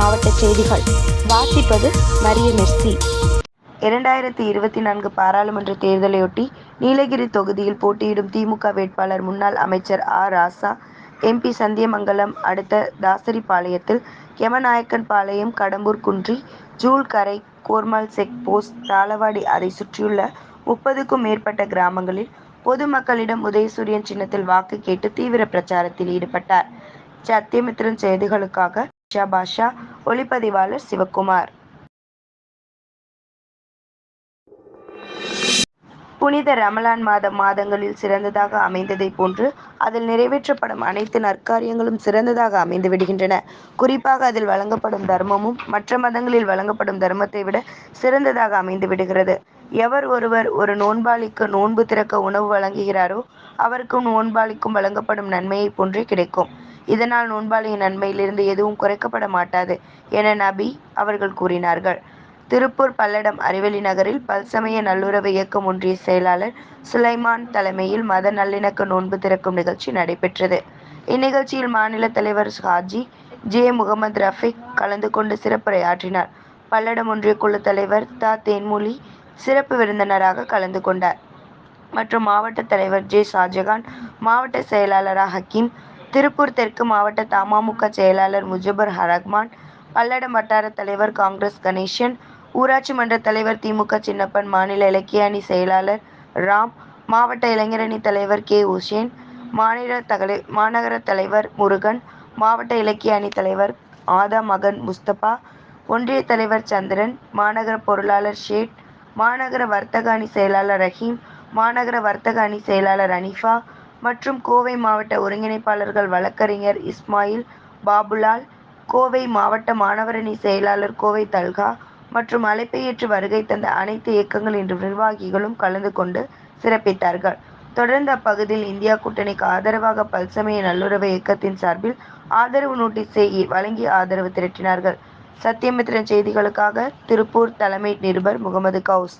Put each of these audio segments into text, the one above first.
மாவட்ட செய்திகள். வாசிப்பது மரிய மெர்சி இரண்டாயிரத்தி இருபத்தி நான்கு பாராளுமன்ற தேர்தலையொட்டி நீலகிரி தொகுதியில் போட்டியிடும் திமுக வேட்பாளர் முன்னாள் அமைச்சர் ஆ. ராசா எம்பி சந்தியமங்கலம் அடுத்த தாசரிபாளையத்தில் கெமநாயக்கன்பாளையம் கடம்பூர் குன்றி ஜூல்கரை கோர்மால் செக் போஸ்ட் தாளவாடி அதை சுற்றியுள்ள முப்பதுக்கும் மேற்பட்ட கிராமங்களில் பொதுமக்களிடம் உதயசூரியன் சின்னத்தில் வாக்கு கேட்டு தீவிர பிரச்சாரத்தில் ஈடுபட்டார். சத்தியமித்திரன் செய்திகளுக்காக ஷா பாஷா ஒளிப்பதிவாளர் சிவக்குமார். புனித ரமலான் மாதம் மாதங்களில் சிறந்ததாக அமைந்ததைப் போன்று அதில் நிறைவேற்றப்படும் அனைத்து நற்காரியங்களும் சிறந்ததாக அமைந்து விடுகின்றன. குறிப்பாக அதில் வழங்கப்படும் தர்மமும் மற்ற மதங்களில் வழங்கப்படும் தர்மத்தை விட சிறந்ததாக அமைந்து விடுகிறது. எவர் ஒருவர் ஒரு நோன்பாளிக்கு நோன்பு திறக்க உணவு வழங்குகிறாரோ அவருக்கும் நோன்பாளிக்கும் வழங்கப்படும் நன்மையை போன்றே கிடைக்கும். இதனால் நோன்பாளியின் நன்மையிலிருந்து எதுவும் குறைக்கப்பட மாட்டாது என நபி அவர்கள் கூறினார்கள். திருப்பூர் பல்லடம் அறிவெளி நகரில் பல்சமய நல்லுறவு இயக்கம் ஒன்றிய செயலாளர் சுலைமான் தலைமையில் மத நல்லிணக்க நோன்பு திறக்கும் நிகழ்ச்சி நடைபெற்றது. இந்நிகழ்ச்சியில் மாநில தலைவர் ஹாஜி ஜே. முகமது ரஃபிக் கலந்து கொண்டு சிறப்புரையாற்றினார். பல்லடம் ஒன்றிய குழு தலைவர் த. தேன்மொழி சிறப்பு விருந்தினராக கலந்து கொண்டார். மற்றும் மாவட்ட தலைவர் ஜே. ஷாஜகான் மாவட்ட செயலாளராக ஹக்கீம் திருப்பூர் தெற்கு மாவட்ட தமாமுக செயலாளர் முஜபர் ஹரக்மான் பல்லடம் வட்டார தலைவர் காங்கிரஸ் கணேசன் ஊராட்சி மன்ற தலைவர் திமுக சின்னப்பன் மாநில இலக்கிய அணி செயலாளர் ராம் மாவட்ட இளைஞரணி தலைவர் கே. உசேன் மாநகர தலைவர் முருகன் மாவட்ட இலக்கிய அணி தலைவர் ஆதா மகன் முஸ்தபா ஒன்றிய தலைவர் சந்திரன் மாநகர பொருளாளர் ஷேட் மாநகர வர்த்தக அணி செயலாளர் ரஹீம் மாநகர வர்த்தக அணி செயலாளர் அனிஃபா மற்றும் கோவை மாவட்ட ஒருங்கிணைப்பாளர்கள் வழக்கறிஞர் இஸ்மாயில் பாபுலால் கோவை மாவட்ட மாணவரணி செயலாளர் கோவை தல்கா மற்றும் அழைப்பை ஏற்று வருகை தந்த அனைத்து இயக்கங்களின் நிர்வாகிகளும் கலந்து கொண்டு சிறப்பித்தார்கள். தொடர்ந்து அப்பகுதியில் இந்தியா கூட்டணிக்கு ஆதரவாக பல்சமய நல்லுறவு இயக்கத்தின் சார்பில் ஆதரவு நோட்டீஸை வழங்கி ஆதரவு திரட்டினார்கள். சத்தியமித்திரன் செய்திகளுக்காக திருப்பூர் தலைமை நிருபர் முகமது கவுஸ்.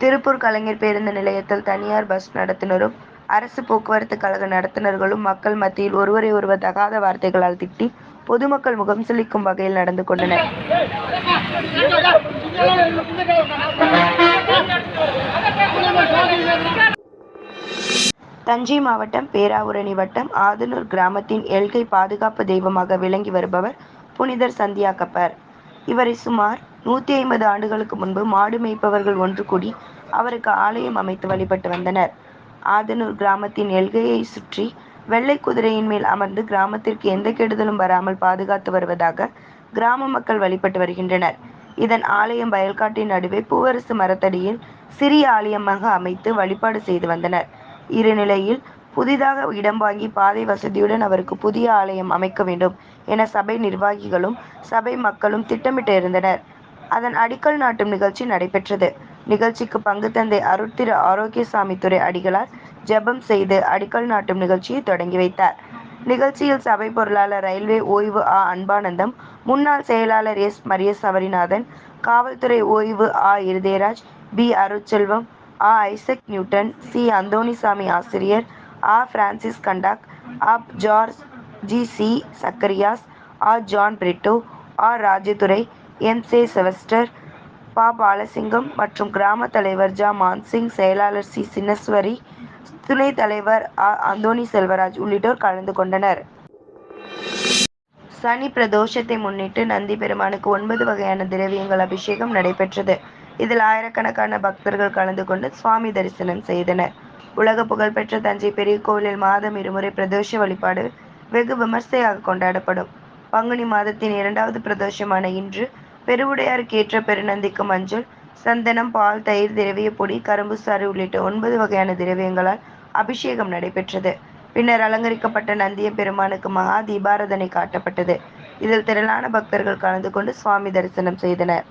திருப்பூர் கலைஞர் பேருந்து நிலையத்தில் தனியார் பஸ் நடத்துனரும் அரசு போக்குவரத்து கழக நடத்துனர்களும் மக்கள் மத்தியில் ஒருவரை ஒருவர் தகாத வார்த்தைகளால் திட்டி பொதுமக்கள் முகம் சுளிக்கும் வகையில் நடந்து கொண்டனர். தஞ்சை மாவட்டம் பேராவூரணி வட்டம் ஆதனூர் கிராமத்தின் எல்கை பாதுகாப்பு தெய்வமாக விளங்கி வருபவர் புனிதர் சந்தியாகப்பர். இவரை சுமார் நூற்றி ஐம்பது ஆண்டுகளுக்கு முன்பு மாடு மேய்ப்பவர்கள் ஒன்று கூடி அவருக்கு ஆலயம் அமைத்து வழிபட்டு வந்தனர். ஆதனூர் கிராமத்தின் எல்கையை சுற்றி வெள்ளை குதிரையின் மேல் அமர்ந்து கிராமத்திற்கு எந்த கெடுதலும் வராமல் பாதுகாத்து வருவதாக கிராம மக்கள் வழிபட்டு வருகின்றனர். இதன் ஆலயம் வயல்காட்டின் நடுவே பூவரசு மரத்தடியில் சிறிய ஆலயமாக அமைத்து வழிபாடு செய்து வந்தனர். இந்நிலையில் புதிதாக இடம் வாங்கி பாதை வசதியுடன் அவருக்கு புதிய ஆலயம் அமைக்க வேண்டும் என சபை நிர்வாகிகளும் சபை மக்களும் திட்டமிட்டு இருந்தனர். அதன் அடிக்கல் நாட்டும் நிகழ்ச்சி நடைபெற்றது. நிகழ்ச்சிக்கு பங்கு தந்தை அருட்திரு ஆரோக்கியசாமித்துரை அடிகளார் ஜெபம் செய்து அடிக்கல் நாட்டும் நிகழ்ச்சியை தொடங்கி வைத்தார். நிகழ்ச்சியில் சபை பொருளாளர் ரயில்வே ஓய்வு ஆ. அன்பானந்தம் முன்னாள் செயலாளர் எஸ். மரியசபரிநாதன் காவல்துறை ஓய்வு ஆ. இருதயராஜ் பி. அருட்செல்வம் ஆ. Isaac Newton C. அந்தோணிசாமி ஆசிரியர் ஆ. பிரான்சிஸ் கண்டாக் ஆ. George G. சி. சக்கரியாஸ் ஆ. John Britto R Rajadurai M. செவஸ்டர் பா. பாலசிங்கம் மற்றும் கிராம தலைவர் ஜ. மான்சிங் செயலாளர் சி. சின்னஸ்வரி துணைத் தலைவர் ஆ. அந்தோணி செல்வராஜ் உள்ளிட்டோர் கலந்து கொண்டனர். சனி பிரதோஷத்தை முன்னிட்டு நந்தி பெருமானுக்கு ஒன்பது வகையான திரவியங்கள் அபிஷேகம் நடைபெற்றது. இதில் ஆயிரக்கணக்கான பக்தர்கள் கலந்து கொண்டு சுவாமி தரிசனம் செய்தனர். உலக புகழ்பெற்ற தஞ்சை பெரிய கோவிலில் மாதம் இருமுறை பிரதோஷ வழிபாடு வெகு விமர்சையாக கொண்டாடப்படும். பங்குனி மாதத்தின் இரண்டாவது பிரதோஷமான இன்று பெருவுடையாருக்கு ஏற்ற பெருநந்திக்கு மஞ்சள், சந்தனம், பால், தயிர், திரவியப்பொடி, கரும்புசாறு உள்ளிட்ட ஒன்பது வகையான திரவியங்களால் அபிஷேகம் நடைபெற்றது. பின்னர் அலங்கரிக்கப்பட்ட நந்தியம்பெருமானுக்கு மகா தீபாரதனை காட்டப்பட்டது. இதில் திரளான பக்தர்கள் கலந்து கொண்டு சுவாமி தரிசனம் செய்தனர்.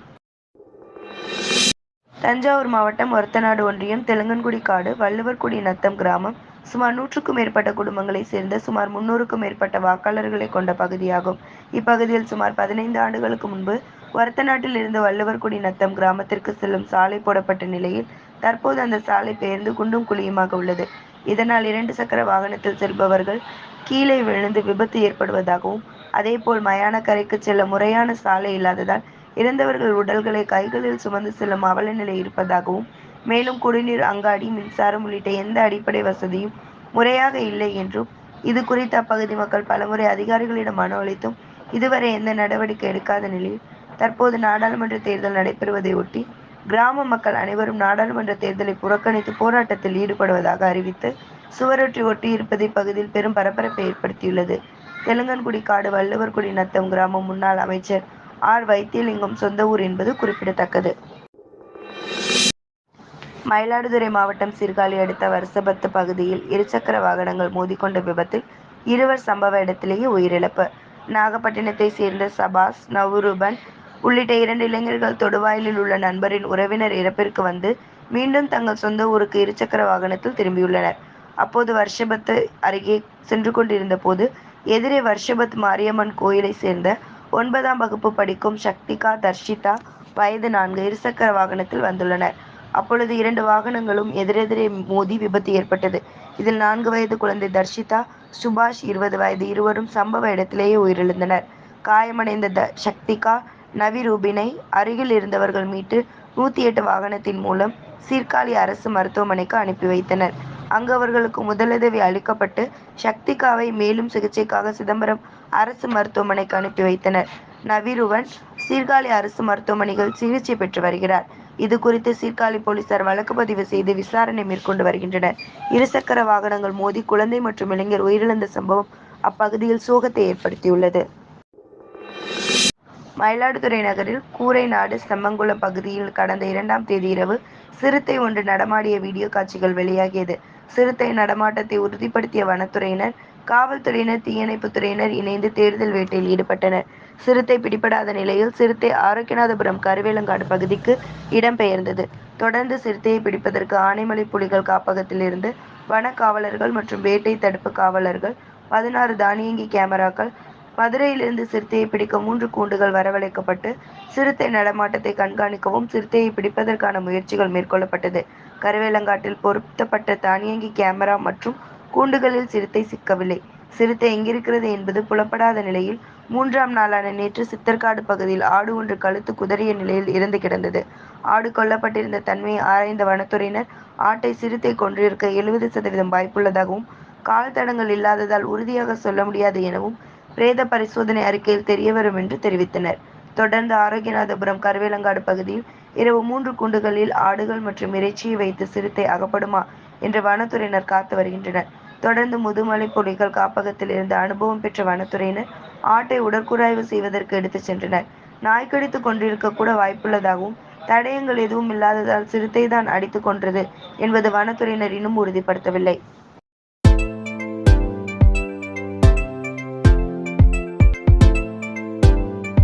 தஞ்சாவூர் மாவட்டம் ஒரத்தநாடு ஒன்றியம் தெலுங்கன்குடி காடு வள்ளுவர்குடி நத்தம் கிராமம் சுமார் நூற்றுக்கும் மேற்பட்ட குடும்பங்களை சேர்ந்த சுமார் முன்னூறுக்கும் மேற்பட்ட வாக்காளர்களை கொண்ட பகுதியாகும். இப்பகுதியில் சுமார் பதினைந்து ஆண்டுகளுக்கு முன்பு ஒரத்தநாட்டில் இருந்து வள்ளுவர்குடி நத்தம் கிராமத்திற்கு செல்லும் சாலை போடப்பட்ட நிலையில் தற்போது அந்த சாலை பெயர்ந்து குண்டும் குழியுமாக உள்ளது. இதனால் இரண்டு சக்கர வாகனத்தில் செல்பவர்கள் கீழே விழுந்து விபத்து ஏற்படுவதாகவும் அதேபோல் மயானக்கரைக்கு செல்ல முறையான சாலை இல்லாததால் இறந்தவர்கள் உடல்களை கைகளில் சுமந்து செல்லும் அவல நிலை இருப்பதாகவும் மேலும் குடிநீர் அங்காடி மின்சாரம் உள்ளிட்ட எந்த அடிப்படை வசதியும் முறையாக இல்லை என்றும் இது குறித்து அப்பகுதி மக்கள் பலமுறை அதிகாரிகளிடம் மனு அளித்தும் இதுவரை எந்த நடவடிக்கை எடுக்காத நிலையில் தற்போது நாடாளுமன்ற தேர்தல் நடைபெறுவதை ஒட்டி கிராம மக்கள் அனைவரும் நாடாளுமன்ற தேர்தலை புறக்கணித்து போராட்டத்தில் ஈடுபடுவதாக அறிவித்து சுவரொட்டி ஒட்டி இருப்பது இப்பகுதியில் பெரும் பரபரப்பை ஏற்படுத்தியுள்ளது. தெலுங்கன்குடி காடு வள்ளுவர்குடி நத்தம் கிராமம் முன்னாள் அமைச்சர் ஆர். வைத்தியலிங்கம் சொந்த ஊர் என்பது குறிப்பிடத்தக்கது. மயிலாடுதுறை மாவட்டம் சீர்காழி அடுத்த வருஷபத்து பகுதியில் இருசக்கர வாகனங்கள் மோதிக்கொண்ட விபத்தில் இருவர் சம்பவ இடத்திலேயே உயிரிழப்பு. நாகப்பட்டினத்தை சேர்ந்த சபாஸ் நவுருபன் உள்ளிட்ட இரண்டு இளைஞர்கள் தொடுவாயிலில் உள்ள நண்பரின் உறவினர் இறப்பிற்கு வந்து மீண்டும் தங்கள் சொந்த ஊருக்கு இருசக்கர வாகனத்தில் திரும்பியுள்ளனர். அப்போது வருஷபத்து அருகே சென்று கொண்டிருந்த போது எதிரே வருஷபத் மாரியம்மன் கோயிலை சேர்ந்த ஒன்பதாம் வகுப்பு படிக்கும் சக்திகா தர்ஷிதா வயது நான்கு இருசக்கர வாகனத்தில் வந்துள்ளனர். அப்பொழுது இரண்டு வாகனங்களும் எதிரெதிரே மோதி விபத்து ஏற்பட்டது. இதில் நான்கு வயது குழந்தை தர்ஷிதா சுபாஷ் இருபது வயது இருவரும் சம்பவ இடத்திலேயே உயிரிழந்தனர். காயமடைந்த த சக்திகா நவிரூபினை அருகில் இருந்தவர்கள் மீட்டு நூத்தி எட்டு வாகனத்தின் மூலம் சீர்காழி அரசு மருத்துவமனைக்கு அனுப்பி வைத்தனர். அங்கு அவர்களுக்கு முதலுதவி அளிக்கப்பட்டு சக்திகாவை மேலும் சிகிச்சைக்காக சிதம்பரம் அரசு மருத்துவமனைக்கு அனுப்பி வைத்தனர். நவிருவன் சீர்காழி அரசு மருத்துவமனையில் சிகிச்சை பெற்று வருகிறார். இது குறித்து சீர்காழி போலீசார் வழக்கு பதிவு செய்து விசாரணை மேற்கொண்டு வருகின்றனர். இருசக்கர வாகனங்கள் மோதி குழந்தை மற்றும் இளைஞர் உயிரிழந்த சம்பவம் அப்பகுதியில் சோகத்தை ஏற்படுத்தியுள்ளது. மயிலாடுதுறை நகரில் கூரைநாடு செம்மங்குளம் பகுதியில் கடந்த இரண்டாம் தேதி இரவு சிறுத்தை ஒன்று நடமாடிய வீடியோ காட்சிகள் வெளியாகியது. சிறுத்தை நடமாட்டத்தை உறுதிப்படுத்திய வனத்துறையினர் காவல்துறையினர் தீயணைப்புத்துறையினர் இணைந்து தேர்தல் வேட்டையில் ஈடுபட்டனர். சிறுத்தை பிடிபடாத நிலையில் சிறுத்தை ஆரோக்கியநாதபுரம் கருவேலங்காடு பகுதிக்கு இடம்பெயர்ந்தது. தொடர்ந்து சிறுத்தையை பிடிப்பதற்கு ஆனைமலை புலிகள் காப்பகத்திலிருந்து வன காவலர்கள் மற்றும் வேட்டை தடுப்பு காவலர்கள் பதினாறு தானியங்கி கேமராக்கள் மதுரையிலிருந்து சிறுத்தையை பிடிக்க மூன்று கூண்டுகள் வரவழைக்கப்பட்டு சிறுத்தை நடமாட்டத்தை கண்காணிக்கவும் சிறுத்தையை பிடிப்பதற்கான முயற்சிகள் மேற்கொள்ளப்பட்டது. கருவேலங்காட்டில் பொருத்தப்பட்ட தானியங்கி கேமரா மற்றும் கூண்டுகளில் சிறுத்தை சிக்கவில்லை. சிறுத்தை எங்கிருக்கிறது என்பது புலப்படாத நிலையில் மூன்றாம் நாளான நேற்று சித்தர்காடு பகுதியில் ஆடு ஒன்று கழுத்து குதறிய நிலையில் இறந்து கிடந்தது. ஆடு கொல்லப்பட்டிருந்த தன்மையை ஆராய்ந்த வனத்துறையினர் ஆட்டை சிறுத்தை கொன்றிருக்க எழுபது சதவீதம் வாய்ப்புள்ளதாகவும் கால் தடங்கள் இல்லாததால் உறுதியாக சொல்ல முடியாது எனவும் பிரேத பரிசோதனை அறிக்கையில் தெரியவரும் என்று தெரிவித்தனர். தொடர்ந்து ஆரோக்கியநாதபுரம் கருவேலங்காடு பகுதியில் இரவு மூன்று குண்டுகளில் ஆடுகள் மற்றும் இறைச்சியை வைத்து சிறுத்தை அகப்படுமா என்று வனத்துறையினர் காத்து வருகின்றனர். தொடர்ந்து முதுமலை புலிகள் காப்பகத்தில் இருந்து அனுபவம் பெற்ற வனத்துறையினர் ஆட்டை உடற்கூராய்வு செய்வதற்கு எடுத்துச் சென்றனர். நாய் கடித்து கொண்டிருக்க கூட வாய்ப்புள்ளதாகவும் தடயங்கள் எதுவும் இல்லாததால் சிறுத்தை தான் அடித்து கொன்றது என்பது வனத்துறையினர் இன்னும் உறுதிப்படுத்தவில்லை.